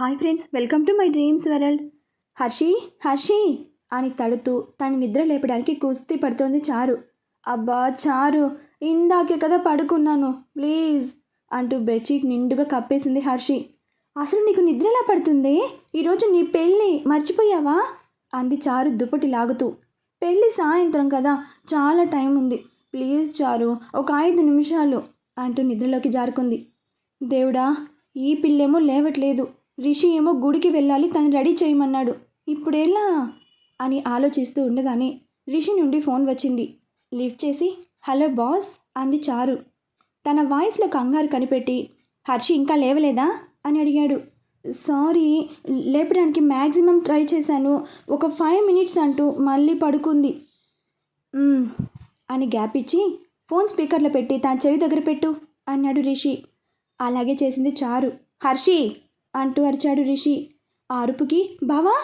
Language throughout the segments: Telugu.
Hi friends welcome to my dreams world. Harshi Harshi! అని తడుతూ తను నిద్ర లేపడానికి కుస్తీ పడుతోంది చారు. అబ్బా చారు! ఇందాకే కదా పడుకున్నాను ప్లీజ్! అంటూ బెడ్షీట్ నిండుగా కప్పేసింది హర్షి. అసలు నీకు నిద్ర ఎలా పడుతుంది? ఈరోజు నీ పెళ్ళి మర్చిపోయావా? అంది చారు దుప్పటి లాగుతూ. పెళ్ళి సాయంత్రం కదా చాలా టైం ఉంది. ప్లీజ్ చారు ఒక ఐదు నిమిషాలు అంటూ నిద్రలోకి జారుకుంది. దేవుడా ఈ పిల్లేమో లేవట్లేదు. రిషి ఏమో గుడికి వెళ్ళాలి తను రెడీ చేయమన్నాడు. ఇప్పుడెలా? అని ఆలోచిస్తూ ఉండగానే రిషి నుండి ఫోన్ వచ్చింది. లిఫ్ట్ చేసి హలో బాస్ అంది చారు. తన వాయిస్లో కంగారు కనిపెట్టి హర్షి ఇంకా లేవలేదా? అని అడిగాడు. సారీ లేపడానికి మ్యాక్సిమం ట్రై చేశాను ఒక ఫైవ్ మినిట్స్ అంటూ మళ్ళీ పడుకుంది. అని గ్యాప్ ఇచ్చి ఫోన్ స్పీకర్లో పెట్టి తన చెవి దగ్గర పెట్టు అన్నాడు రిషి. అలాగే చేసింది చారు. హర్షి అంటూ అరిచాడు రిషి. ఆరుపుకి అరుపుకి బావా?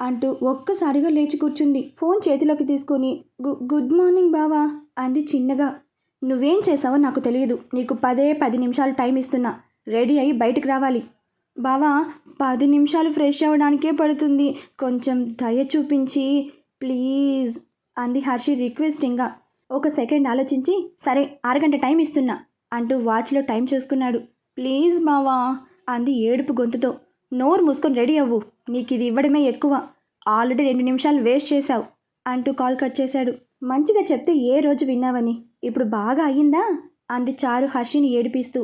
అంటూ ఒక్కసారిగా లేచి కూర్చుంది. ఫోన్ చేతిలోకి తీసుకొని "గు- గుడ్ మార్నింగ్ బావా అంది చిన్నగా. నువ్వేం చేసావో నాకు తెలియదు. నీకు పదే పది నిమిషాలు టైం ఇస్తున్నా. రెడీ అయ్యి బయటకు రావాలి. బావా పది నిమిషాలు ఫ్రెష్ అవ్వడానికే పడుతుంది. కొంచెం దయ చూపించి ప్లీజ్ అంది హర్షి రిక్వెస్టింగ్గా ఒక సెకండ్ ఆలోచించి సరే అరగంట టైం ఇస్తున్నా అంటూ వాచ్లో టైం చూసుకున్నాడు. ప్లీజ్ బావా అంది ఏడుపు గొంతుతో. నోరు మూసుకొని రెడీ అవ్వు నీకు ఇది ఇవ్వడమే ఎక్కువ. ఆల్రెడీ రెండు నిమిషాలు వేస్ట్ చేశావు అంటూ కాల్ కట్ చేశాడు. మంచిగా చెప్తే ఏ రోజు విన్నావని? ఇప్పుడు బాగా అయ్యిందా? అంది చారు హర్షిని ఏడిపిస్తూ.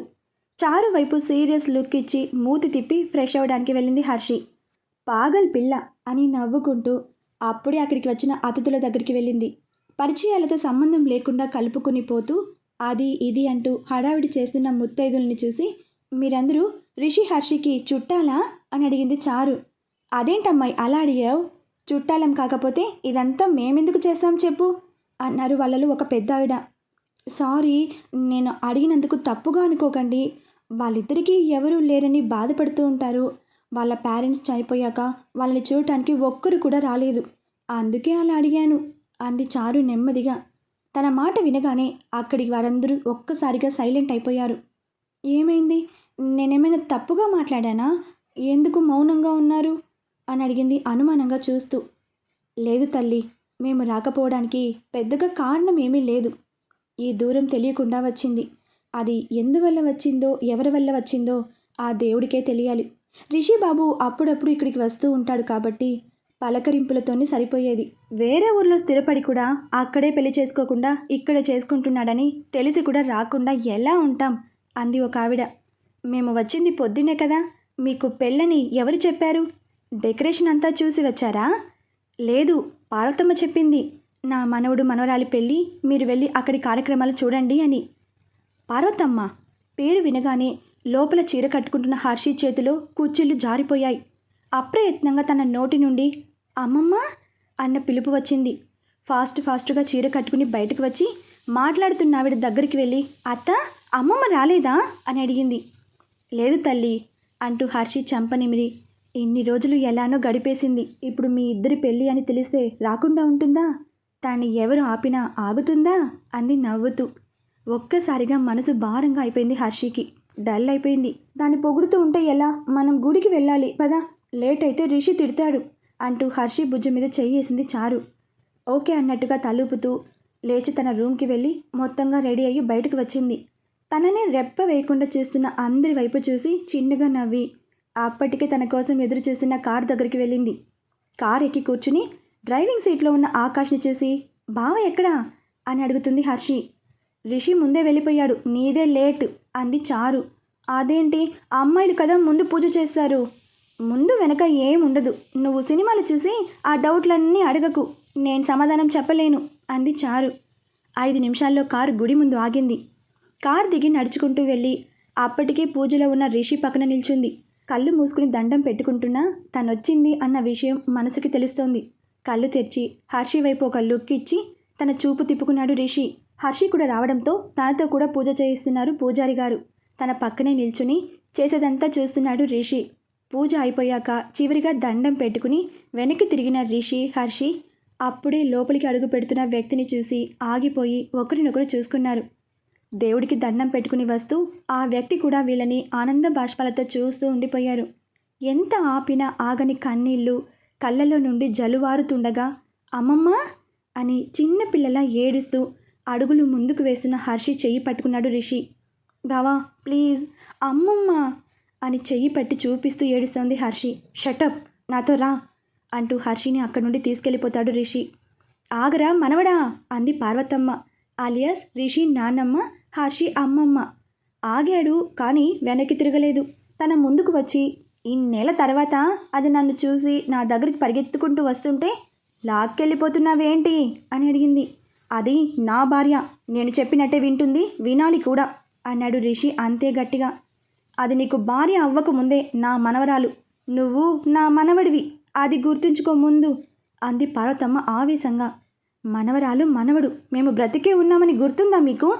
చారు వైపు సీరియస్ లుక్ ఇచ్చి మూతి తిప్పి ఫ్రెష్ అవ్వడానికి వెళ్ళింది హర్షి. పాగల్ పిల్ల అని నవ్వుకుంటూ అప్పుడే అక్కడికి వచ్చిన అతిథుల దగ్గరికి వెళ్ళింది. పరిచయాలతో సంబంధం లేకుండా కలుపుకుని పోతూ అది ఇది అంటూ హడావిడి చేస్తున్న ముత్తైదుల్ని చూసి మీరందరూ రిషి హర్షికి చుట్టాలా? అని అడిగింది చారు. అదేంటమ్మాయి అలా అడిగావు? చుట్టాలం కాకపోతే ఇదంతా మేమెందుకు చేస్తాం చెప్పు? అన్నారు వాళ్ళలో ఒక పెద్ద ఆవిడ. సారీ నేను అడిగినందుకు తప్పుగా అనుకోకండి. వాళ్ళిద్దరికీ ఎవరూ లేరని బాధపడుతూ ఉంటారు. వాళ్ళ పేరెంట్స్ చనిపోయాక వాళ్ళని చూడటానికి ఒక్కరు కూడా రాలేదు. అందుకే అలా అడిగాను అంది చారు నెమ్మదిగా. తన మాట వినగానే అక్కడికి వారందరూ ఒక్కసారిగా సైలెంట్ అయిపోయారు. ఏమైంది? నేనేమైనా తప్పుగా మాట్లాడానా? ఎందుకు మౌనంగా ఉన్నారు? అని అడిగింది అనుమానంగా చూస్తూ. లేదు తల్లి మేము రాకపోవడానికి పెద్దగా కారణం ఏమీ లేదు. ఈ దూరం తెలియకుండా వచ్చింది. అది ఎందువల్ల వచ్చిందో ఎవరి వల్ల వచ్చిందో ఆ దేవుడికే తెలియాలి. రిషి బాబు అప్పుడప్పుడు ఇక్కడికి వస్తూ ఉంటాడు కాబట్టి పలకరింపులతోనే సరిపోయేది. వేరే ఊర్లో స్థిరపడి కూడా అక్కడే పెళ్ళి చేసుకోకుండా ఇక్కడ చేసుకుంటున్నాడని తెలిసి కూడా రాకుండా ఎలా ఉంటాం? అంది ఒక ఆవిడ. మేము వచ్చింది పొద్దునే కదా. మీకు పెళ్ళని ఎవరు చెప్పారు? డెకరేషన్ అంతా చూసి వచ్చారా? లేదు పార్వతమ్మ చెప్పింది. నా మనవడు మనవరాలి పెళ్ళి మీరు వెళ్ళి అక్కడి కార్యక్రమాలు చూడండి అని. పార్వతమ్మ పేరు వినగానే లోపల చీర కట్టుకుంటున్న హర్షి చేతిలో కుర్చీలు జారిపోయాయి. అప్రయత్నంగా తన నోటి నుండి అమ్మమ్మ అన్న పిలుపు వచ్చింది. ఫాస్ట్ ఫాస్ట్గా చీర కట్టుకుని బయటకు వచ్చి మాట్లాడుతున్న ఆవిడ దగ్గరికి వెళ్ళి అత్త అమ్మమ్మ రాలేదా అని అడిగింది. లేదు తల్లి అంటూ హర్షి చంపనిమిరి. ఇన్ని రోజులు ఎలానో గడిపేసింది. ఇప్పుడు మీ ఇద్దరి పెళ్ళి అని తెలిస్తే రాకుండా ఉంటుందా? దాన్ని ఎవరు ఆపినా ఆగుతుందా? అంది నవ్వుతూ. ఒక్కసారిగా మనసు భారంగా అయిపోయింది హర్షికి. డల్ అయిపోయింది. దాన్ని పొగుడుతూ ఉంటే ఎలా? మనం గుడికి వెళ్ళాలి పదా? లేట్ అయితే రిషి తిడతాడు అంటూ హర్షి భుజం మీద చెయ్యేసింది చారు. ఓకే అన్నట్టుగా తలుపుతూ లేచి తన రూమ్కి వెళ్ళి మొత్తంగా రెడీ అయ్యి బయటకు వచ్చింది. తననే రెప్ప వేయకుండా చూస్తున్న అందరి వైపు చూసి చిన్నగా నవ్వి అప్పటికే తన కోసం ఎదురు చూసిన కార్ దగ్గరికి వెళ్ళింది. కార్ ఎక్కి కూర్చుని డ్రైవింగ్ సీట్లో ఉన్న ఆకాష్ని చూసి బావ ఎక్కడా? అని అడుగుతుంది హర్షి. రిషి ముందే వెళ్ళిపోయాడు. నీదే లేట్ అంది చారు. అదేంటి? అమ్మాయిలు కదా ముందు పూజ చేస్తారు. ముందు వెనక ఏం ఉండదు. నువ్వు సినిమాలు చూసి ఆ డౌట్లన్నీ అడగకు. నేను సమాధానం చెప్పలేను అంది చారు. ఐదు నిమిషాల్లో కారు గుడి ముందు ఆగింది. కార్ దిగి నడుచుకుంటూ వెళ్ళి అప్పటికే పూజలో ఉన్న రిషి పక్కన నిల్చుంది. కళ్ళు మూసుకుని దండం పెట్టుకుంటున్నా తనొచ్చింది అన్న విషయం మనసుకి తెలుస్తోంది. కళ్ళు తెరిచి హర్షి వైపు ఒక లుక్ ఇచ్చి తన చూపు తిప్పుకున్నాడు రిషి. హర్షి కూడా రావడంతో తనతో కూడా పూజ చేయిస్తున్నారు పూజారి గారు. తన పక్కనే నిల్చుని చేసేదంతా చూస్తున్నాడు రిషి. పూజ అయిపోయాక చివరిగా దండం పెట్టుకుని వెనక్కి తిరిగిన రిషి హర్షి అప్పుడే లోపలికి అడుగు పెడుతున్న వ్యక్తిని చూసి ఆగిపోయి ఒకరినొకరు చూసుకున్నారు. దేవుడికి దండం పెట్టుకుని వస్తూ ఆ వ్యక్తి కూడా వీళ్ళని ఆనంద బాష్పాలతో చూస్తూ ఉండిపోయారు. ఎంత ఆపినా ఆగని కన్నీళ్ళు కళ్ళలో నుండి జలువారుతుండగా అమ్మమ్మ అని చిన్నపిల్లల ఏడుస్తూ అడుగులు ముందుకు వేస్తున్న హర్షి చెయ్యి పట్టుకున్నాడు రిషి. బావా ప్లీజ్ అమ్మమ్మ అని చెయ్యి పట్టి చూపిస్తూ ఏడుస్తోంది హర్షి. షటప్ నాతో రా అంటూ హర్షిని అక్కడి నుండి తీసుకెళ్ళిపోతాడు రిషి. ఆగరా మనవడా అంది పార్వతమ్మ. అలియాస్ రిషి నాన్నమ్మ హర్షి అమ్మమ్మ. ఆగాడు కానీ వెనక్కి తిరగలేదు. తన ముందుకు వచ్చి ఇన్నేళ్ళ తర్వాత అది నన్ను చూసి నా దగ్గరికి పరిగెత్తుకుంటూ వస్తుంటే లాక్కెళ్ళిపోతున్నావేంటి? అని అడిగింది. అది నా భార్య. నేను చెప్పినట్టే వింటుంది వినాలి కూడా అన్నాడు రిషి అంతే గట్టిగా. అది నీకు భార్య అవ్వక ముందే నా మనవరాలు. నువ్వు నా మనవడివి. అది గుర్తుంచుకో ముందు అంది పార్వతమ్మ ఆవేశంగా. మనవరాలు మనవడు. మేము బ్రతికే ఉన్నామని గుర్తుందా మీకు?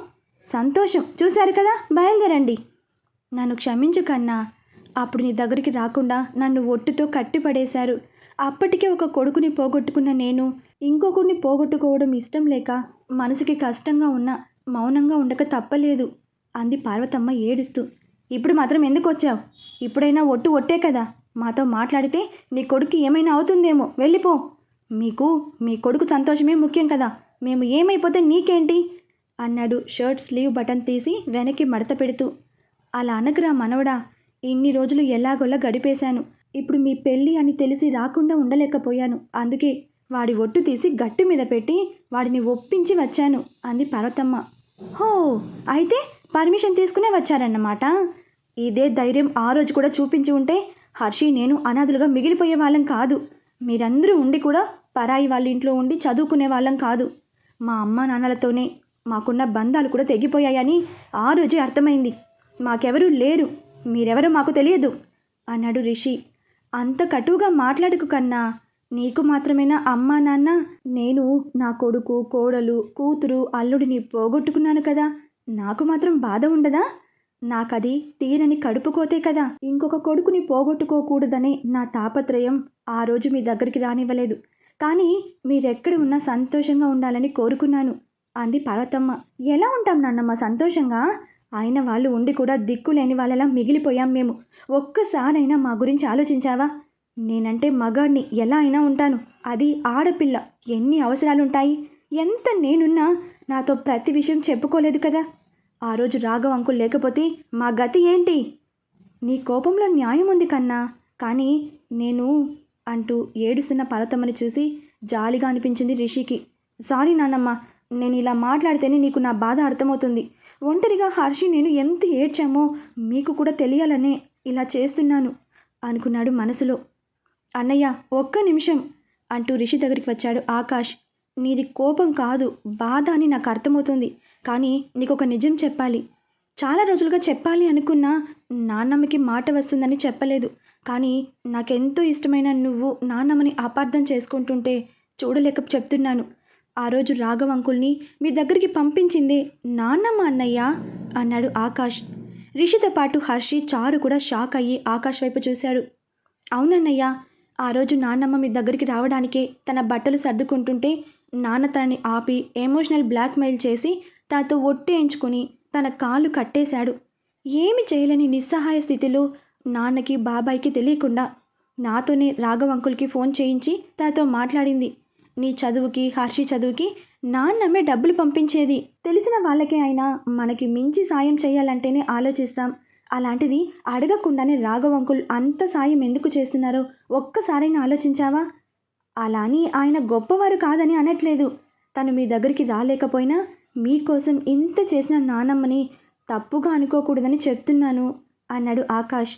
సంతోషం. చూశారు కదా? బయలుదేరండి. నన్ను క్షమించు కన్నా. అప్పుడు నీ దగ్గరికి రాకుండా నన్ను ఒట్టుతో కట్టిపడేశారు. అప్పటికే ఒక కొడుకుని పోగొట్టుకున్న నేను ఇంకొకరిని పోగొట్టుకోవడం ఇష్టం లేక మనసుకి కష్టంగా ఉన్న మౌనంగా ఉండక తప్పలేదు అంది పార్వతమ్మ ఏడుస్తూ. ఇప్పుడు మాత్రం ఎందుకు వచ్చావు? ఇప్పుడైనా ఒట్టు ఒట్టే కదా? మాతో మాట్లాడితే నీ కొడుకు ఏమైనా అవుతుందేమో. వెళ్ళిపో. మీకు మీ కొడుకు సంతోషమే ముఖ్యం కదా. మేము ఏమైపోతే నీకేంటి? అన్నాడు. షర్ట్ స్లీవ్ బటన్ తీసి వెనక్కి మడత పెడుతూ. అలా అనగరా మనవడా ఇన్ని రోజులు ఎలాగోలా గడిపేశాను. ఇప్పుడు మీ పెళ్ళి అని తెలిసి రాకుండా ఉండలేకపోయాను. అందుకే వాడి ఒట్టు తీసి గట్టి మీద పెట్టి వాడిని ఒప్పించి వచ్చాను అంది పార్వతమ్మ. హో అయితే పర్మిషన్ తీసుకునే వచ్చారన్నమాట. ఇదే ధైర్యం ఆ రోజు కూడా చూపించి ఉంటే హర్షి నేను అనాథులుగా మిగిలిపోయే వాళ్ళం కాదు. మీరందరూ ఉండి కూడా పరాయి వాళ్ళ ఇంట్లో ఉండి చదువుకునే వాళ్ళం కాదు. మా అమ్మ నాన్నలతోనే మాకున్న బంధాలు కూడా తెగిపోయాయని ఆ రోజే అర్థమైంది. మాకెవరూ లేరు. మీరెవరో మాకు తెలియదు. అన్నాడు రిషి. అంత కటువుగా మాట్లాడుకు కన్నా నీకు మాత్రమేనా అమ్మా నాన్న? నేను నా కొడుకు కోడలు కూతురు అల్లుడిని పోగొట్టుకున్నాను కదా. నాకు మాత్రం బాధ ఉండదా? నాకది తీరని కడుపుకోతే కదా. ఇంకొక కొడుకుని పోగొట్టుకోకూడదనే నా తాపత్రయం ఆ రోజు మీ దగ్గరికి రానివ్వలేదు. కానీ మీరెక్కడ ఉన్నా సంతోషంగా ఉండాలని కోరుకున్నాను. అంది పార్వతమ్మ. ఎలా ఉంటాం నాన్నమ్మ? సంతోషంగా? ఆయన వాళ్ళు ఉండి కూడా దిక్కు లేని వాళ్ళలా మిగిలిపోయాం మేము. ఒక్కసారైనా మా గురించి ఆలోచించావా? నేనంటే మగాడిని. ఎలా అయినా ఉంటాను. అది ఆడపిల్ల. ఎన్ని అవసరాలుంటాయి? ఎంత నేనున్నా నాతో ప్రతి విషయం చెప్పుకోలేదు కదా? ఆ రోజు రాఘవ అంకుల్ లేకపోతే మా గతి ఏంటి? నీ కోపంలో న్యాయం ఉంది కన్నా. కానీ నేను అంటూ ఏడుస్తున్న పర్వతమ్మని చూసి జాలిగా అనిపించింది రిషికి. సారీ నాన్నమ్మ. నేను ఇలా మాట్లాడితేనే నీకు నా బాధ అర్థమవుతుంది. ఒంటరిగా హర్షి నేను ఎంత ఏడ్చామో మీకు కూడా తెలియాలనే ఇలా చేస్తున్నాను అనుకున్నాడు మనసులో. అన్నయ్య ఒక్క నిమిషం అంటూ రిషి దగ్గరికి వచ్చాడు ఆకాష్. నీది కోపం కాదు బాధ అని నాకు అర్థమవుతుంది. కానీ నీకు ఒక నిజం చెప్పాలి. చాలా రోజులుగా చెప్పాలి అనుకున్నా నాన్నమ్మకి మాట వస్తుందని చెప్పలేదు. కానీ నాకెంతో ఇష్టమైన నువ్వు నాన్నమ్మని అపార్థం చేసుకుంటుంటే చూడలేక చెప్తున్నాను. ఆ రోజు రాఘవ అంకుల్ని మీ దగ్గరికి పంపించింది నాన్నమ్మ అన్నయ్య అన్నాడు ఆకాష్. రిషితో పాటు హర్షి చారు కూడా షాక్ అయ్యి ఆకాష్ వైపు చూశాడు అవునన్నయ్య ఆ రోజు నాన్నమ్మ మీ దగ్గరికి రావడానికే తన బట్టలు సర్దుకుంటుంటే నాన్న తనని ఆపి ఎమోషనల్ బ్లాక్మెయిల్ చేసి తనతో ఒట్టేయించుకుని తన కాళ్ళు కట్టేశాడు. ఏమి చేయలేని నిస్సహాయ స్థితిలో నాన్నకి బాబాయ్కి తెలియకుండా నాతోనే రాఘవ అంకుల్కి ఫోన్ చేయించి తనతో మాట్లాడింది. నీ చదువుకి హర్షి చదువుకి నాన్నమ్మే డబ్బులు పంపించేది. తెలిసిన వాళ్ళకే అయినా మనకి మించి సాయం చేయాలంటేనే ఆలోచిస్తాం. అలాంటిది అడగకుండానే రాఘవ అంకుల్ అంత సాయం ఎందుకు చేస్తున్నారో? ఒక్కసారైనా ఆలోచించావా? అలా అని ఆయన గొప్పవారు కాదని అనట్లేదు. తను మీ దగ్గరికి రాలేకపోయినా మీకోసం ఇంత చేసిన నానమ్మని తప్పుగా అనుకోకూడదని చెప్తున్నాను అన్నాడు ఆకాష్.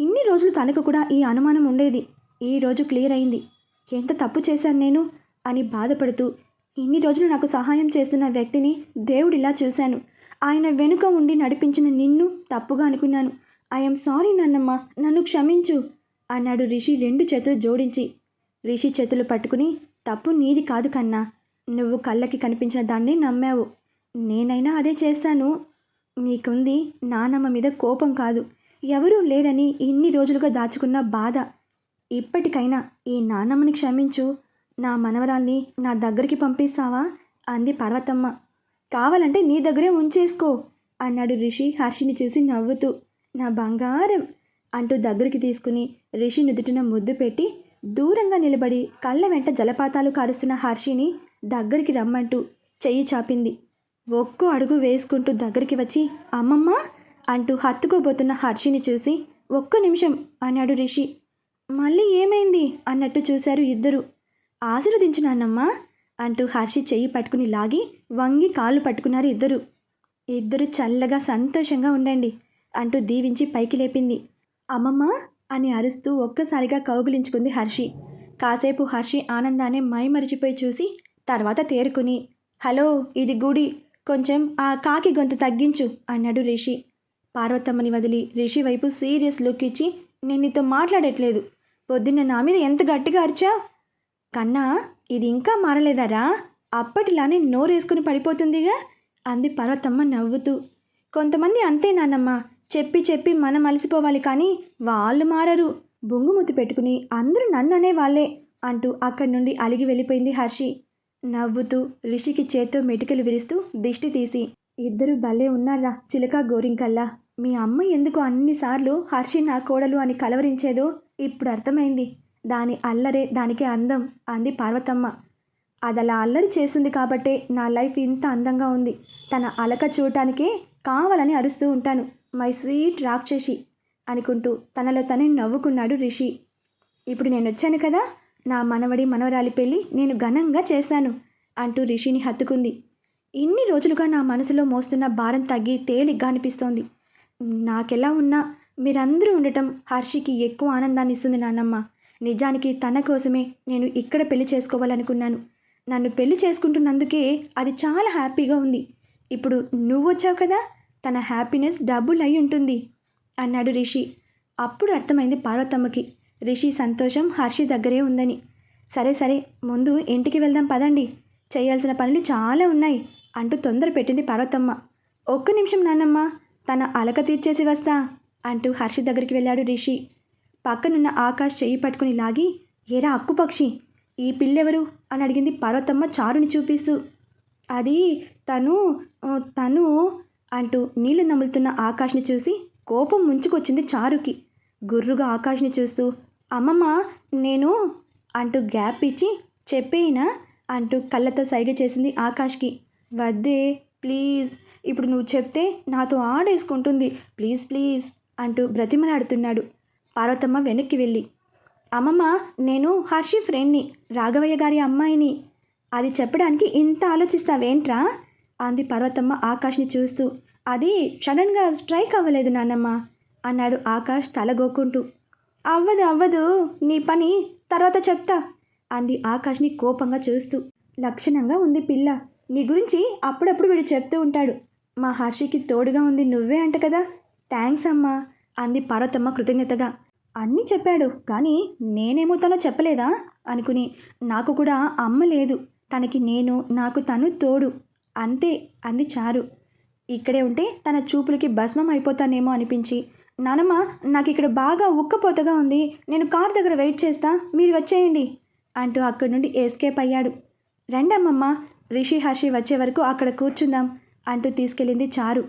ఇన్ని రోజులు తనకు కూడా ఈ అనుమానం ఉండేది. ఈ రోజు క్లియర్ అయింది. ఎంత తప్పు చేశాను నేను? అని బాధపడుతూ ఇన్ని రోజులు నాకు సహాయం చేస్తున్న వ్యక్తిని దేవుడిలా చూశాను. ఆయన వెనుక ఉండి నడిపించిన నిన్ను తప్పుగా అనుకున్నాను. ఐఎమ్ సారీ నాన్నమ్మ నన్ను క్షమించు అన్నాడు రిషి రెండు చేతులు జోడించి. రిషి చేతులు పట్టుకుని తప్పు నీది కాదు కన్నా నువ్వు కళ్ళకి కనిపించిన దాన్ని నమ్మావు. నేనైనా అదే చేశాను. నీకుంది నానమ్మ మీద కోపం కాదు. ఎవరూ లేరని ఇన్ని రోజులుగా దాచుకున్న బాధ. ఇప్పటికైనా ఈ నానమ్మని క్షమించు నా మనవరాల్ని నా దగ్గరికి పంపిస్తావా? అంది పర్వతమ్మ. కావాలంటే నీ దగ్గరే ఉంచేసుకో అన్నాడు రిషి హర్షిని చూసి నవ్వుతూ. నా బంగారం అంటూ దగ్గరికి తీసుకుని రిషి నుదుటిన ముద్దు పెట్టి దూరంగా నిలబడి కళ్ళ వెంట జలపాతాలు కారుస్తున్న హర్షిని దగ్గరికి రమ్మంటూ చెయ్యి చాపింది. ఒక్కో అడుగు వేసుకుంటూ దగ్గరికి వచ్చి అమ్మమ్మ అంటూ హత్తుకోబోతున్న హర్షిని చూసి ఒక్క నిమిషం అన్నాడు రిషి. మళ్ళీ ఏమైంది? అన్నట్టు చూశారు ఇద్దరు. ఆశీర్వదించు నాన్నమ్మా అంటూ హర్షి చెయ్యి పట్టుకుని లాగి వంగి కాళ్ళు పట్టుకున్నారు ఇద్దరు. ఇద్దరు చల్లగా సంతోషంగా ఉండండి అంటూ దీవించి పైకి లేపింది. అమ్మమ్మ అని అరుస్తూ ఒక్కసారిగా కౌగిలించుకుంది హర్షి. కాసేపు హర్షి ఆనందాన్ని మైమరిచిపోయి చూసి తర్వాత తేరుకుని హలో ఇది గుడి. కొంచెం ఆ కాకి గొంతు తగ్గించు అన్నాడు రిషి. పార్వతమ్మని వదిలి రిషి వైపు సీరియస్ లుక్ ఇచ్చి నేను నీతో మాట్లాడట్లేదు. పొద్దున్న నా మీద ఎంత గట్టిగా అరిచావు? కన్నా ఇది ఇంకా మారలేదరా? అప్పటిలానే నోరేసుకుని పడిపోతుందిగా? అంది పర్వతమ్మ నవ్వుతూ. కొంతమంది అంతే నాన్నమ్మ చెప్పి చెప్పి మనం అలసిపోవాలి కానీ వాళ్ళు మారరు. బొంగుమూతి పెట్టుకుని అందరూ నన్ను అనే వాళ్ళే అంటూ అక్కడి నుండి అలిగి వెళ్ళిపోయింది హర్షి. నవ్వుతూ రిషికి చేత్తో మెటికలు విరుస్తూ దిష్టి తీసి ఇద్దరు భలే ఉన్నారా చిలక గోరింకల్లా? మీ అమ్మ ఎందుకు అన్నిసార్లు హర్షి నా కోడలు అని కలవరించేదో ఇప్పుడు అర్థమైంది. దాని అల్లరే దానికి అందం అంది పార్వతమ్మ. అదలా అల్లరి చేస్తుంది కాబట్టే నా లైఫ్ ఇంత అందంగా ఉంది. తన అలక చూడటానికే కావాలని అరుస్తూ ఉంటాను. మై స్వీట్ రాక్షసి అనుకుంటూ తనలో తనే నవ్వుకున్నాడు రిషి. ఇప్పుడు నేను వచ్చాను కదా నా మనవడి మనవరాలి పెళ్ళి నేను ఘనంగా చేశాను అంటూ రిషిని హత్తుకుంది. ఇన్ని రోజులుగా నా మనసులో మోస్తున్న భారం తగ్గి తేలిగ్గా అనిపిస్తోంది. నాకెలా ఉన్నా మీరందరూ ఉండటం హర్షికి ఎక్కువ ఆనందాన్ని ఇస్తుంది నాన్నమ్మ నిజానికి తన కోసమే నేను ఇక్కడ పెళ్ళి చేసుకోవాలనుకున్నాను. నన్ను పెళ్ళి చేసుకుంటున్నందుకే అది చాలా హ్యాపీగా ఉంది. ఇప్పుడు నువ్వు వచ్చావు కదా తన హ్యాపీనెస్ డబుల్ అయి ఉంటుంది అన్నాడు రిషి. అప్పుడు అర్థమైంది పార్వతమ్మకి. రిషి సంతోషం హర్షి దగ్గరే ఉందని. సరే సరే ముందు ఇంటికి వెళ్దాం పదండి. చేయాల్సిన పనులు చాలా ఉన్నాయి అంటూ తొందర పెట్టింది పార్వతమ్మ. ఒక్క నిమిషం నాన్నమ్మ తన అలక తీర్చేసి వస్తా అంటూ హర్షి దగ్గరికి వెళ్ళాడు రిషి. పక్కనున్న ఆకాష్ చెయ్యి పట్టుకుని లాగి ఏరా అక్కుపక్షి ఈ పిల్లెవరు? అని అడిగింది పార్వతమ్మ చారుని చూపిస్తూ. అది తను తను అంటూ నీళ్ళు నములుతున్న ఆకాష్ని చూసి కోపం ముంచుకొచ్చింది చారుకి. గుర్రుగా ఆకాష్ని చూస్తూ అమ్మమ్మ నేను అంటూ గ్యాప్ ఇచ్చి చెప్పేయినా అంటూ కళ్ళతో సైగ చేసింది ఆకాష్కి. వద్దే ప్లీజ్ ఇప్పుడు నువ్వు చెప్తే నాతో ఆడేసుకుంటుంది ప్లీజ్ ప్లీజ్ అంటూ బ్రతిమలాడుతున్నాడు. పార్వతమ్మ వెనక్కి వెళ్ళి అమ్మమ్మ నేను హర్షి ఫ్రెండ్ని రాఘవయ్య గారి అమ్మాయిని. అది చెప్పడానికి ఇంత ఆలోచిస్తావేంట్రా? అంది పర్వతమ్మ ఆకాష్ని చూస్తూ. అది సడన్గా స్ట్రైక్ అవ్వలేదు నాన్నమ్మ అన్నాడు ఆకాష్ తలగోకుంటూ అవ్వదు అవ్వదు నీ పని తర్వాత చెప్తా అంది ఆకాష్ని కోపంగా చూస్తూ. లక్షణంగా ఉంది పిల్ల నీ గురించి అప్పుడప్పుడు వీడు చెప్తూ ఉంటాడు. మా హర్షికి తోడుగా ఉంది నువ్వే అంట కదా. థ్యాంక్స్ అమ్మా అంది పార్వతమ్మ కృతజ్ఞతగా. అన్నీ చెప్పాడు కానీ నేనేమో తనో చెప్పలేదా? అనుకుని నాకు కూడా అమ్మ లేదు. తనకి నేను నాకు తను తోడు. అంతే అంది చారు. ఇక్కడే ఉంటే తన చూపులకి భస్మం అయిపోతానేమో అనిపించి నానమ్మ నాకు ఇక్కడ బాగా ఉక్కపోతగా ఉంది. నేను కార్ దగ్గర వెయిట్ చేస్తా మీరు వచ్చేయండి అంటూ అక్కడి నుండి ఎస్కేప్ అయ్యాడు. రండమ్మమ్మ రిషి హర్షి వచ్చే వరకు అక్కడ కూర్చుందాం అంటూ తీసుకెళ్ళింది చారు.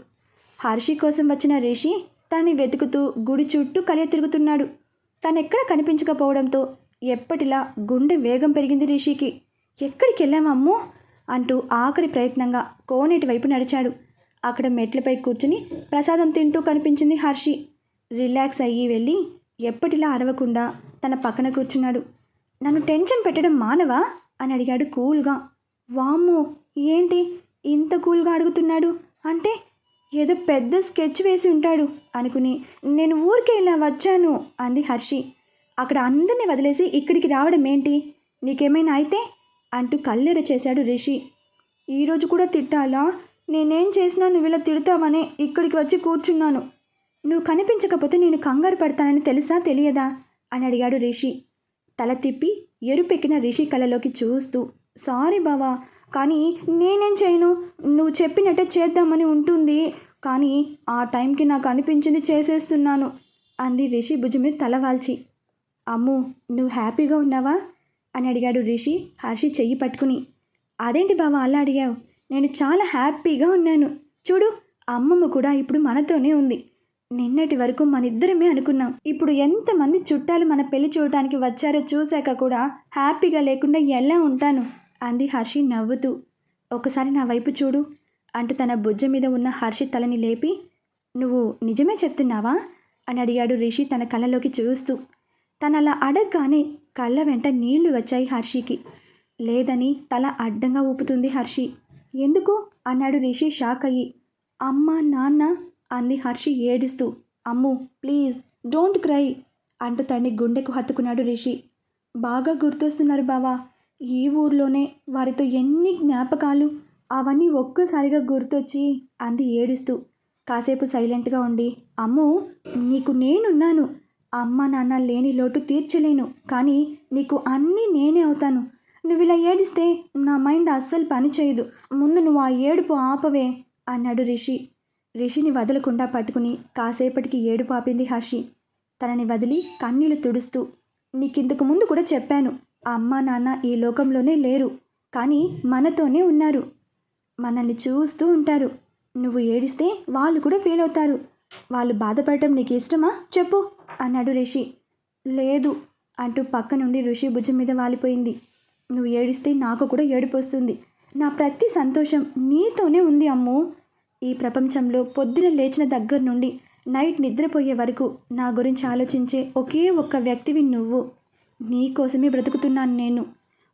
హర్షి కోసం వచ్చిన రిషి తనని వెతుకుతూ గుడి చుట్టూ కలియ తిరుగుతున్నాడు. తనెక్కడ కనిపించకపోవడంతో ఎప్పటిలా గుండె వేగం పెరిగింది రిషికి. ఎక్కడికి వెళ్ళామమ్మో అంటూ ఆఖరి ప్రయత్నంగా కోనేటి వైపు నడిచాడు. అక్కడ మెట్లపై కూర్చుని ప్రసాదం తింటూ కనిపించింది హర్షి. రిలాక్స్ అయ్యి వెళ్ళి ఎప్పటిలా అరవకుండా తన పక్కన కూర్చున్నాడు. నన్ను టెన్షన్ పెట్టడం మానవా? అని అడిగాడు కూల్గా. వామ్మో! ఏంటి ఇంత కూల్గా అడుగుతున్నాడు? అంటే ఏదో పెద్ద స్కెచ్ వేసి ఉంటాడు అనుకుని నేను ఊరికే ఇలా వచ్చాను అంది హర్షి. అక్కడ అందరినీ వదిలేసి ఇక్కడికి రావడం ఏంటి? నీకేమైనా అయితే? అంటూ కల్లెర చేశాడు రిషి. ఈరోజు కూడా తిట్టాలా? నేనేం చేసినా నువ్వు ఇలా తిడతావనే ఇక్కడికి వచ్చి కూర్చున్నాను. నువ్వు కనిపించకపోతే నేను కంగారు పడతానని తెలుసా తెలియదా అని అడిగాడు రిషి. తల తిప్పి ఎరుపెక్కిన రిషి కళ్ళలోకి చూస్తూ సారీ బావా కానీ నేనేం చేయను? నువ్వు చెప్పినట్టే చేద్దామని ఉంటుంది. కానీ ఆ టైంకి నాకు అనిపించింది చేసేస్తున్నాను అంది రిషి భుజం మీద తల వాల్చి. అమ్ము నువ్వు హ్యాపీగా ఉన్నావా? అని అడిగాడు రిషి హర్షి చెయ్యి పట్టుకుని. అదేంటి బావా అలా అడిగావు? నేను చాలా హ్యాపీగా ఉన్నాను. చూడు అమ్మమ్మ కూడా ఇప్పుడు మనతోనే ఉంది. నిన్నటి వరకు మనిద్దరమే అనుకున్నాం. ఇప్పుడు ఎంతమంది చుట్టాలు మన పెళ్ళి చూడటానికి వచ్చారో చూశాక కూడా హ్యాపీగా లేకుండా ఎలా ఉంటాను? అంది హర్షి నవ్వుతూ. ఒకసారి నా వైపు చూడు. అంటూ తన భుజ మీద ఉన్న హర్షి తలని లేపి నువ్వు నిజమే చెప్తున్నావా? అని అడిగాడు రిషి తన కళ్ళలోకి చూస్తూ. తను అలా అడగగానే కళ్ళ వెంట నీళ్ళు వచ్చాయి హర్షికి. లేదని తల అడ్డంగా ఊపుతుంది హర్షి. ఎందుకు? అన్నాడు రిషి షాక్ అయ్యి. అమ్మ నాన్న అంది హర్షి ఏడుస్తూ. అమ్ము ప్లీజ్ డోంట్ క్రై అంటూ తన్ని గుండెకు హత్తుకున్నాడు రిషి. బాగా గుర్తొస్తున్నారు బావా ఈ ఊర్లోనే వారితో ఎన్ని జ్ఞాపకాలు అవన్నీ ఒక్కసారిగా గుర్తొచ్చి అంది ఏడుస్తూ. కాసేపు సైలెంట్గా ఉండి అమ్ము నీకు నేనున్నాను. అమ్మ నాన్న లేని లోటు తీర్చలేను. కానీ నీకు అన్నీ నేనే అవుతాను. నువ్వు ఇలా ఏడిస్తే నా మైండ్ అస్సలు పని చేయదు. ముందు నువ్వు ఆ ఏడుపు ఆపవే అన్నాడు రిషి. రిషిని వదలకుండా పట్టుకుని కాసేపటికి ఏడుపు ఆపింది హర్షి. తనని వదిలి కన్నీళ్ళు తుడుస్తూ నీకింతకు ముందు కూడా చెప్పాను. అమ్మ నాన్న ఈ లోకంలోనే లేరు కానీ మనతోనే ఉన్నారు. మనల్ని చూస్తూ ఉంటారు. నువ్వు ఏడిస్తే వాళ్ళు కూడా ఫీల్ అవుతారు. వాళ్ళు బాధపడటం నీకు ఇష్టమా? చెప్పు అన్నాడు రిషి. లేదు అంటూ పక్క నుండి ఋషి భుజం మీద వాలిపోయింది. నువ్వు ఏడిస్తే నాకు కూడా ఏడుపు వస్తుంది. నా ప్రతి సంతోషం నీతోనే ఉంది అమ్ము. ఈ ప్రపంచంలో పొద్దున లేచిన దగ్గర నుండి నైట్ నిద్రపోయే వరకు నా గురించి ఆలోచించే ఒకే ఒక్క వ్యక్తివి నువ్వు. నీ కోసమే బ్రతుకుతున్నాను నేను.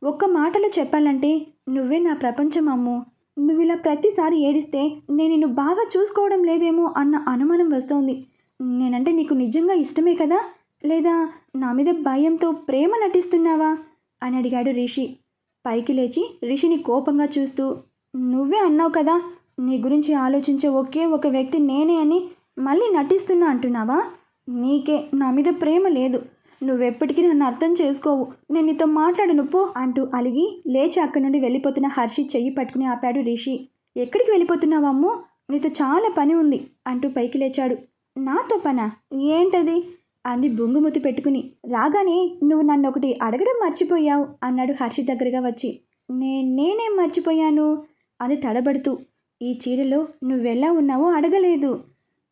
ఒక్క మాటలో చెప్పాలంటే నువ్వే నా ప్రపంచం అమ్ము. నువ్వు ఇలా ప్రతిసారి ఏడిస్తే నేను నిన్ను బాగా చూసుకోవడం లేదేమో అన్న అనుమానం వస్తోంది. నేనంటే నీకు నిజంగా ఇష్టమే కదా? లేదా నా మీద భయంతో ప్రేమ నటిస్తున్నావా? అని అడిగాడు రిషి. పైకి లేచి రిషిని కోపంగా చూస్తూ నువ్వే అన్నావు కదా నీ గురించి ఆలోచించే ఒకే ఒక వ్యక్తి నేనే అని మళ్ళీ నటిస్తున్నా అంటున్నావా? నీకే నా మీద ప్రేమ లేదు. నువ్వెప్పటికీ నన్ను అర్థం చేసుకోవు. నేను నీతో మాట్లాడను పో అంటూ అలిగి లేచి అక్కడి నుండి వెళ్ళిపోతున్న హర్షి చెయ్యి పట్టుకుని ఆపాడు రిషి. ఎక్కడికి వెళ్ళిపోతున్నావమ్మో నీతో చాలా పని ఉంది అంటూ పైకి లేచాడు. నాతో పనా? ఏంటది? అంది బొంగుముతి పెట్టుకుని. రాగానే నువ్వు నన్ను ఒకటి అడగడం మర్చిపోయావు అన్నాడు హర్షి దగ్గరగా వచ్చి. నే నేనేం మర్చిపోయాను? అది తడబడుతూ. ఈ చీరలో నువ్వెలా ఉన్నావో అడగలేదు.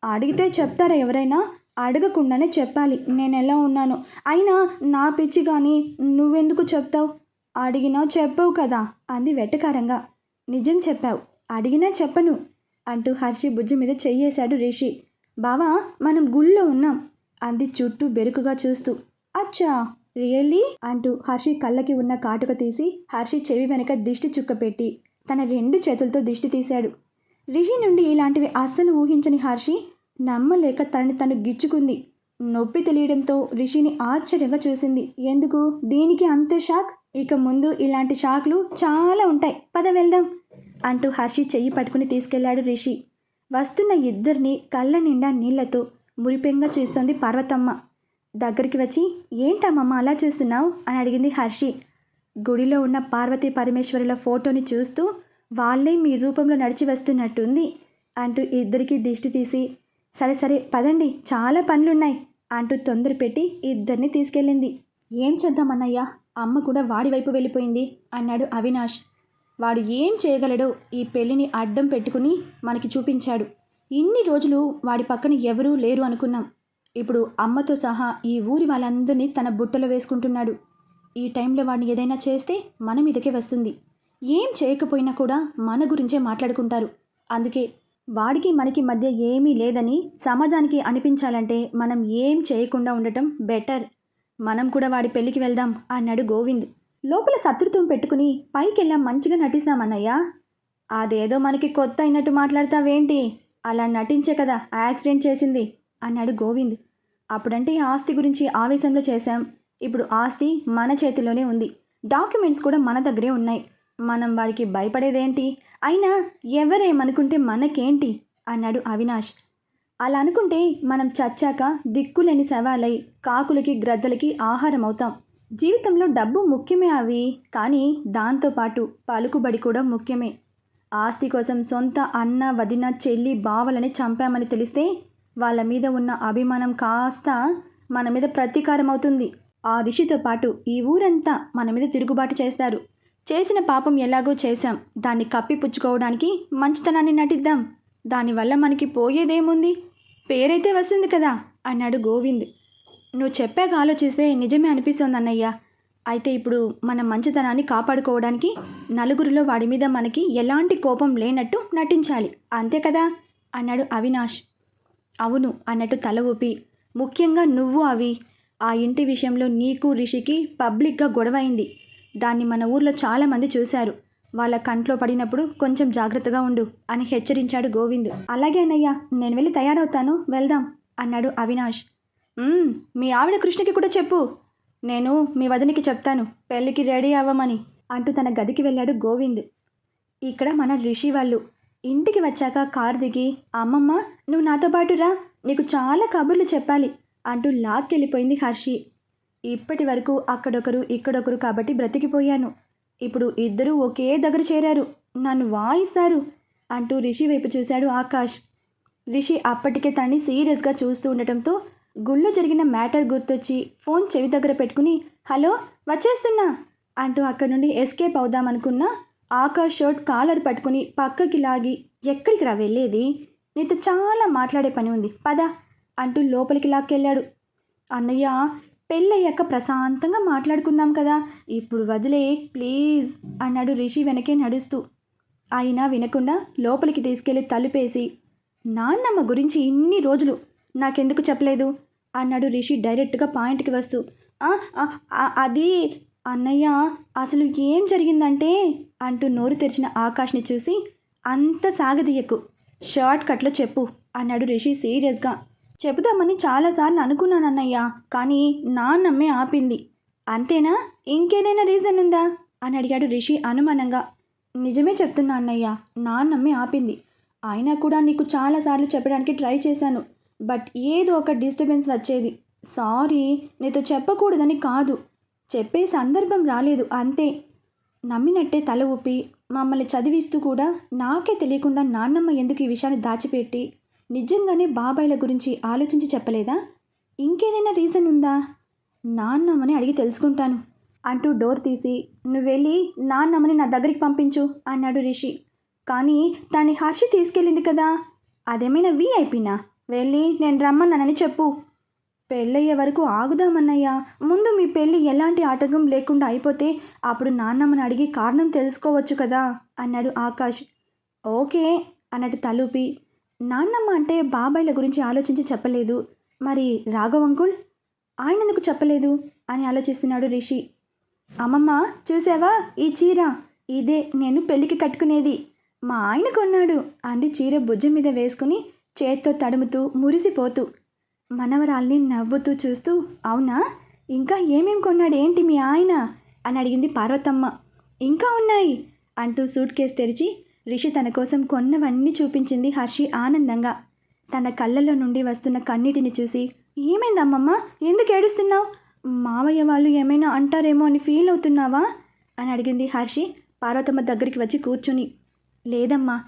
అడిగితే చెప్తారా ఎవరైనా? అడగకుండానే చెప్పాలి. నేను ఎలా ఉన్నానో. అయినా నా పిచ్చి కానీ నువ్వెందుకు చెప్తావు? అడిగినా చెప్పవు కదా అంది వెట్టకారంగా నిజం చెప్పావు. అడిగినా చెప్పను అంటూ హర్షి బుజ్జి మీద చెయ్యేశాడు రిషి. బావా మనం గుళ్ళో ఉన్నాం అంది చుట్టూ బెరుకుగా చూస్తూ. అచ్చా రియల్లీ? అంటూ హర్షి కళ్ళకి ఉన్న కాటుక తీసి హర్షి చెవి వెనక దిష్టి చుక్క పెట్టి తన రెండు చేతులతో దిష్టి తీశాడు. రిషి నుండి ఇలాంటివి అస్సలు ఊహించని హర్షి నమ్మలేక తనని తను గిచ్చుకుంది. నొప్పి తెలియడంతో రిషిని ఆశ్చర్యంగా చూసింది. ఎందుకు? దీనికి అంత షాక్? ఇక ముందు ఇలాంటి షాక్లు చాలా ఉంటాయి. పద వెళ్దాం అంటూ హర్షి చెయ్యి పట్టుకుని తీసుకెళ్ళాడు రిషి. వస్తున్న ఇద్దరిని కళ్ళ నిండా నీళ్ళతో మురిపెంగా చూస్తోంది పార్వతమ్మ. దగ్గరికి వచ్చి ఏంటమ్మమ్మ అలా చూస్తున్నావు? అని అడిగింది హర్షి. గుడిలో ఉన్న పార్వతీ పరమేశ్వరుల ఫోటోని చూస్తూ వాళ్ళే మీ రూపంలో నడిచి వస్తున్నట్టుంది అంటూ ఇద్దరికి దిష్టి తీసి సరే సరే పదండి. చాలా పనులున్నాయి అంటూ తొందర పెట్టి ఇద్దరిని తీసుకెళ్ళింది. ఏం చేద్దామన్నయ్యా అమ్మ కూడా వాడి వైపు వెళ్ళిపోయింది అన్నాడు అవినాష్. వాడు ఏం చేయగలడో ఈ పెళ్ళిని అడ్డం పెట్టుకుని మనకి చూపించాడు. ఇన్ని రోజులు వాడి పక్కన ఎవరూ లేరు అనుకున్నాం. ఇప్పుడు అమ్మతో సహా ఈ ఊరి వాళ్ళందరినీ తన బుట్టలో వేసుకుంటున్నాడు. ఈ టైంలో వాడిని ఏదైనా చేస్తే మన మీదకే వస్తుంది. ఏం చేయకపోయినా కూడా మన గురించే మాట్లాడుకుంటారు. అందుకే వాడికి మనకి మధ్య ఏమీ లేదని సమాజానికి అనిపించాలంటే మనం ఏం చేయకుండా ఉండటం బెటర్. మనం కూడా వాడి పెళ్ళికి వెళ్దాం అన్నాడు గోవింద్. లోపల శత్రుత్వం పెట్టుకుని పైకెళ్ళాం మంచిగా నటిస్తామన్నయ్యా అదేదో మనకి కొత్త అయినట్టు మాట్లాడతావేంటి? అలా నటించే కదా యాక్సిడెంట్ చేసింది అన్నాడు గోవింద్. అప్పుడంటే ఈ ఆస్తి గురించి ఆవేశంలో చేశాం. ఇప్పుడు ఆస్తి మన చేతిలోనే ఉంది. డాక్యుమెంట్స్ కూడా మన దగ్గరే ఉన్నాయి. మనం వాడికి భయపడేదేంటి? అయినా ఎవరేమనుకుంటే మనకేంటి? అన్నాడు అవినాష్. అలా అనుకుంటే మనం చచ్చాక దిక్కులేని శవాలై కాకులకి గ్రద్దలకి ఆహారం అవుతాం జీవితంలో డబ్బు ముఖ్యమే అవి కానీ దాంతోపాటు పలుకుబడి కూడా ముఖ్యమే. ఆస్తి కోసం సొంత అన్న వదిన చెల్లి బావలని చంపామని తెలిస్తే వాళ్ళ మీద ఉన్న అభిమానం కాస్త మన మీద ప్రతీకారం అవుతుంది ఆ రిషితో పాటు ఈ ఊరంతా మన మీద తిరుగుబాటు చేస్తారు. చేసిన పాపం ఎలాగో చేశాం. దాన్ని కప్పిపుచ్చుకోవడానికి మంచితనాన్ని నటిద్దాం. దానివల్ల మనకి పోయేదేముంది? పేరైతే వస్తుంది కదా? అన్నాడు గోవింద్. నువ్వు చెప్పాక ఆలోచిస్తే నిజమే అనిపిస్తోంది అన్నయ్య అయితే ఇప్పుడు మన మంచితనాన్ని కాపాడుకోవడానికి నలుగురిలో వాడి మీద మనకి ఎలాంటి కోపం లేనట్టు నటించాలి. అంతే కదా? అన్నాడు అవినాష్. అవును అన్నట్టు తల ఊపి. ముఖ్యంగా నువ్వు అవి. ఆ ఇంటి విషయంలో నీకు రిషికి పబ్లిక్గా గొడవైంది. దాన్ని మన ఊర్లో చాలామంది చూశారు. వాళ్ళ కంట్లో పడినప్పుడు కొంచెం జాగ్రత్తగా ఉండు అని హెచ్చరించాడు గోవింద్. అలాగే అన్నయ్య నేను వెళ్ళి తయారవుతాను. వెళ్దాం అన్నాడు అవినాష్. మీ ఆవిడ కృష్ణకి కూడా చెప్పు. నేను మీ వదినికి చెప్తాను. పెళ్ళికి రెడీ అవ్వమని అంటూ తన గదికి వెళ్ళాడు గోవింద్. ఇక్కడ మన రిషి వాళ్ళు. ఇంటికి వచ్చాక కార్ దిగి అమ్మమ్మ నువ్వు నాతో పాటు రా. నీకు చాలా కబుర్లు చెప్పాలి అంటూ లాక్కెళ్ళిపోయింది హర్షి. ఇప్పటి వరకు అక్కడొకరు ఇక్కడొకరు కాబట్టి బ్రతికిపోయాను. ఇప్పుడు ఇద్దరూ ఒకే దగ్గర చేరారు. నన్ను వాయిస్తారు అంటూ రిషి వైపు చూశాడు ఆకాష్. రిషి అప్పటికే తన్ని సీరియస్గా చూస్తూ ఉండటంతో గుళ్ళో జరిగిన మ్యాటర్ గుర్తొచ్చి ఫోన్ చెవి దగ్గర పెట్టుకుని హలో వచ్చేస్తున్నా అంటూ అక్కడి నుండి ఎస్కేప్ అవుదామనుకున్న ఆకాష్ షర్ట్ కాలర్ పట్టుకుని పక్కకి లాగి ఎక్కడికి రా వెళ్ళేది? నీతో చాలా మాట్లాడే పని ఉంది. పద అంటూ లోపలికి లాక్కెళ్ళాడు. అన్నయ్య పెళ్ళయ్యాక ప్రశాంతంగా మాట్లాడుకుందాం కదా. ఇప్పుడు వదిలే ప్లీజ్ అన్నాడు రిషి వెనకే నడుస్తూ. అయినా వినకుండా లోపలికి తీసుకెళ్ళి తలుపేసి నాన్నమ్మ గురించి ఇన్ని రోజులు నాకెందుకు చెప్పలేదు? అన్నాడు రిషి డైరెక్ట్గా పాయింట్కి వస్తూ. "ఆ, అది అన్నయ్య అసలు ఏం జరిగిందంటే అంటూ నోరు తెరిచిన ఆకాష్ని చూసి అంత సాగదీయకు షార్ట్ కట్లో చెప్పు అన్నాడు రిషి సీరియస్గా. చెబుదామని చాలాసార్లు అనుకున్నాను అన్నయ్య కానీ నాన్నమ్మే ఆపింది. అంతేనా? ఇంకేదైనా రీజన్ ఉందా? అని అడిగాడు రిషి అనుమానంగా. నిజమే చెప్తున్నా అన్నయ్య నాన్నమ్మే ఆపింది. అయినా కూడా నీకు చాలాసార్లు చెప్పడానికి ట్రై చేశాను బట్ ఏదో ఒక డిస్టర్బెన్స్ వచ్చేది. సారీ నీతో చెప్పకూడదని కాదు. చెప్పే సందర్భం రాలేదు అంతే. నమ్మినట్టే తల ఊపి మమ్మల్ని చదివిస్తూ కూడా నాకే తెలియకుండా నాన్నమ్మ ఎందుకు ఈ విషయాన్ని దాచిపెట్టి నిజంగానే బాబాయ్ల గురించి ఆలోచించి చెప్పలేదా? ఇంకేదైనా రీజన్ ఉందా? నాన్నమ్మని అడిగి తెలుసుకుంటాను. అంటూ డోర్ తీసి నువ్వు వెళ్ళి నాన్నమ్మని నా దగ్గరికి పంపించు అన్నాడు రిషి. కానీ తన్ని హర్షి తీసుకెళ్ళింది కదా. అదేమైనా వీఐపీనా? వెళ్ళి నేను రమ్మన్నానని చెప్పు. పెళ్ళయ్యే వరకు ఆగుదామన్నయ్యా ముందు మీ పెళ్ళి ఎలాంటి ఆటంకం లేకుండా అయిపోతే అప్పుడు నాన్నమ్మని అడిగి కారణం తెలుసుకోవచ్చు కదా అన్నాడు ఆకాష్. ఓకే అన్నట్టు తలూపి నాన్నమ్మ అంటే బాబాయ్ల గురించి ఆలోచించి చెప్పలేదు. మరి రాఘవ్ అంకుల్? ఆయన ఎందుకు చెప్పలేదు? అని ఆలోచిస్తున్నాడు రిషి. అమ్మమ్మ చూసావా? ఈ చీర? ఇదే నేను పెళ్ళికి కట్టుకునేది. మా ఆయన కొన్నాడు. అంది చీర భుజం మీద వేసుకుని చేత్తో తడుముతూ మురిసిపోతూ. మనవరాల్ని నవ్వుతూ చూస్తూ అవునా? ఇంకా ఏమేం కొన్నాడు? ఏంటి మీ ఆయన? అని అడిగింది పార్వతమ్మ. ఇంకా ఉన్నాయి అంటూ సూట్ కేస్ తెరిచి రిషి తన కోసం కొన్నవన్నీ చూపించింది హర్షి ఆనందంగా. తన కళ్ళల్లో నుండి వస్తున్న కన్నీటిని చూసి ఏమైందమ్మమ్మ? ఎందుకు ఏడుస్తున్నావు? మావయ్య వాళ్ళు ఏమైనా అంటారేమో అని ఫీల్ అవుతున్నావా? అని అడిగింది హర్షి పార్వతమ్మ దగ్గరికి వచ్చి కూర్చుని. లేదమ్మా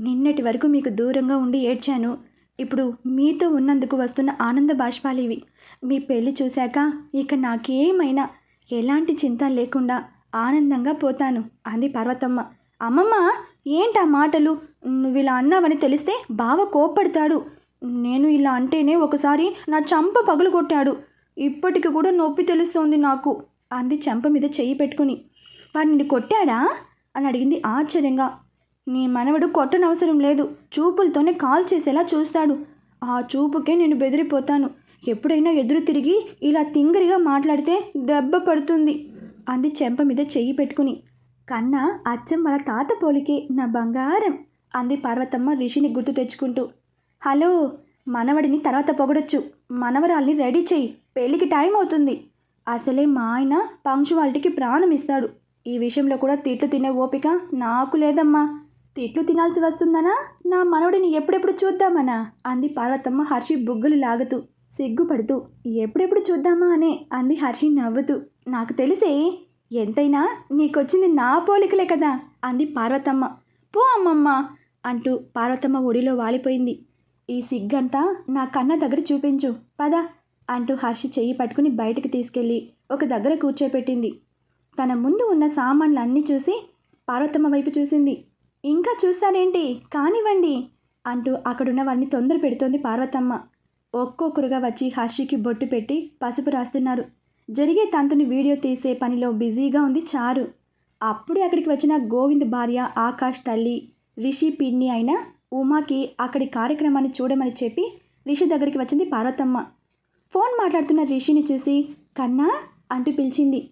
నిన్నటి వరకు మీకు దూరంగా ఉండి ఏడ్చాను. ఇప్పుడు మీతో ఉన్నందుకు వస్తున్న ఆనంద బాష్పాలు ఇవి. మీ పెళ్ళి చూశాక ఇక నాకేమైనా ఎలాంటి చింత లేకుండా ఆనందంగా పోతాను అంది పార్వతమ్మ. అమ్మమ్మ ఏంటా మాటలు? నువ్వు ఇలా అన్నావని తెలిస్తే బావ కోప్పడతాడు. నేను ఇలా అంటేనే ఒకసారి నా చంప పగులు కొట్టాడు ఇప్పటికి కూడా నొప్పి తెలుస్తోంది నాకు అంది చెంప మీద చెయ్యి పెట్టుకుని. వాడిని కొట్టాడా? అని అడిగింది ఆశ్చర్యంగా. నీ మనవడు కొట్టనవసరం లేదు. చూపులతోనే కాల్ చేసేలా చూస్తాడు. ఆ చూపుకే నేను బెదిరిపోతాను. ఎప్పుడైనా ఎదురు తిరిగి ఇలా తింగరిగా మాట్లాడితే దెబ్బ పడుతుంది అంది చెంప మీద చెయ్యి పెట్టుకుని. కన్నా అచ్చం వాళ్ళ తాత పోలికే నా బంగారం అంది పార్వతమ్మ రిషిని గుర్తు తెచ్చుకుంటూ. హలో మనవడిని తర్వాత పొగడొచ్చు. మనవరాల్ని రెడీ చెయ్యి. పెళ్ళికి టైం అవుతుంది. అసలే మా ఆయన పంక్చువాలిటీకి ప్రాణం ఇస్తాడు. ఈ విషయంలో కూడా తిట్లు తినే ఓపిక నాకు లేదమ్మా. తిట్లు తినాల్సి వస్తుందనా? నా మనవడిని ఎప్పుడెప్పుడు చూద్దామనా? అంది పార్వతమ్మ హర్షి బుగ్గులు లాగుతూ. సిగ్గుపడుతూ. ఎప్పుడెప్పుడు చూద్దామా అనే అంది హర్షి నవ్వుతూ. నాకు తెలిసే ఎంతైనా నీకొచ్చింది నా పోలికలే కదా అంది పార్వతమ్మ. పో అమ్మమ్మ అంటూ పార్వతమ్మ ఒడిలో వాలిపోయింది. ఈ సిగ్గంతా నా కన్న దగ్గర చూపించు పద అంటూ హర్షి చెయ్యి పట్టుకుని బయటకు తీసుకెళ్ళి ఒక దగ్గర కూర్చోపెట్టింది. తన ముందు ఉన్న సామాన్లు అన్నీ చూసి పార్వతమ్మ వైపు చూసింది. ఇంకా చూస్తారేంటి? కానివ్వండి అంటూ అక్కడున్న వారిని తొందర పెడుతోంది పార్వతమ్మ. ఒక్కొక్కరుగా వచ్చి హర్షికి బొట్టు పెట్టి పసుపు రాస్తున్నారు. జరిగే తంతుని వీడియో తీసే పనిలో బిజీగా ఉంది చారు. అప్పుడే అక్కడికి వచ్చిన గోవింద్ భార్య ఆకాష్ తల్లి రిషి పిన్ని అయిన ఉమాకి అక్కడి కార్యక్రమాన్ని చూడమని చెప్పి రిషి దగ్గరికి వచ్చింది పార్వతమ్మ. ఫోన్ మాట్లాడుతున్న రిషిని చూసి కన్నా అంటూ పిలిచింది.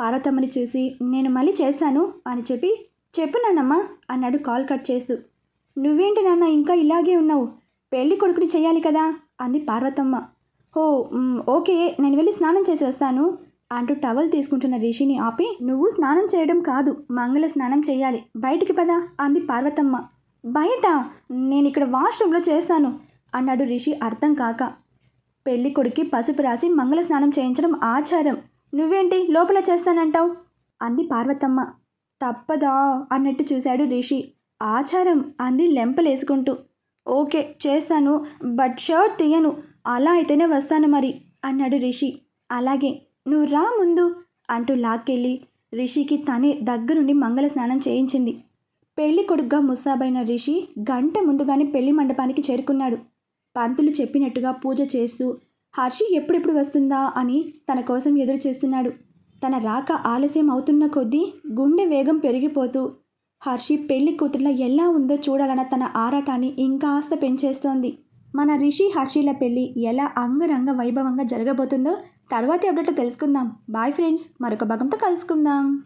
పార్వతమ్మని చూసి నేను మళ్ళీ చేస్తాను అని చెప్పి చెప్పు నాన్నమ్మా అన్నాడు కాల్ కట్ చేస్తూ. నువ్వేంటి నాన్న ఇంకా ఇలాగే ఉన్నావు? పెళ్ళి కొడుకుని చేయాలి కదా అంది పార్వతమ్మ. ఓ ఓకే నేను వెళ్ళి స్నానం చేసి వస్తాను. అంటూ టవల్ తీసుకుంటున్న రిషిని ఆపి నువ్వు స్నానం చేయడం కాదు మంగళ స్నానం చేయాలి. బయటికి పదా అంది పార్వతమ్మ. బయట నేను ఇక్కడ వాష్రూమ్లో చేస్తాను అన్నాడు రిషి అర్థం కాక. పెళ్ళి కొడుక్కి పసుపు రాసి మంగళ స్నానం చేయించడం ఆచారం. నువ్వేంటి లోపల చేస్తానంటావు? అంది పార్వతమ్మ. తప్పదా అన్నట్టు చూశాడు రిషి. ఆచారం అంది లెంపలేసుకుంటూ. ఓకే చేస్తాను బట్ షర్ట్ తీయను అలా అయితేనే వస్తాను మరి అన్నాడు రిషి. అలాగే నువ్వు రా ముందు అంటూ లాక్కెళ్ళి రిషికి తనే దగ్గరుండి మంగళ స్నానం చేయించింది. పెళ్ళి కొడుగ్గా ముస్తాబైన రిషి గంట ముందుగానే పెళ్ళి మండపానికి చేరుకున్నాడు. పంతులు చెప్పినట్టుగా పూజ చేస్తూ హర్షి ఎప్పుడెప్పుడు వస్తుందా? అని తన కోసం ఎదురు చేస్తున్నాడు. తన రాక ఆలస్యం అవుతున్న కొద్దీ గుండె వేగం పెరిగిపోతూ హర్షి పెళ్ళి కూతుర్ల ఎలా ఉందో చూడాలన్న తన ఆరాటాన్ని ఇంకాస్త పెంచేస్తోంది. మన రిషి హర్షిల పెళ్ళి ఎలా అంగరంగ వైభవంగా జరగబోతుందో తర్వాతి అప్డేట్ తెలుసుకుందాం. బాయ్ ఫ్రెండ్స్ మరొక భాగంతో కలుసుకుందాం.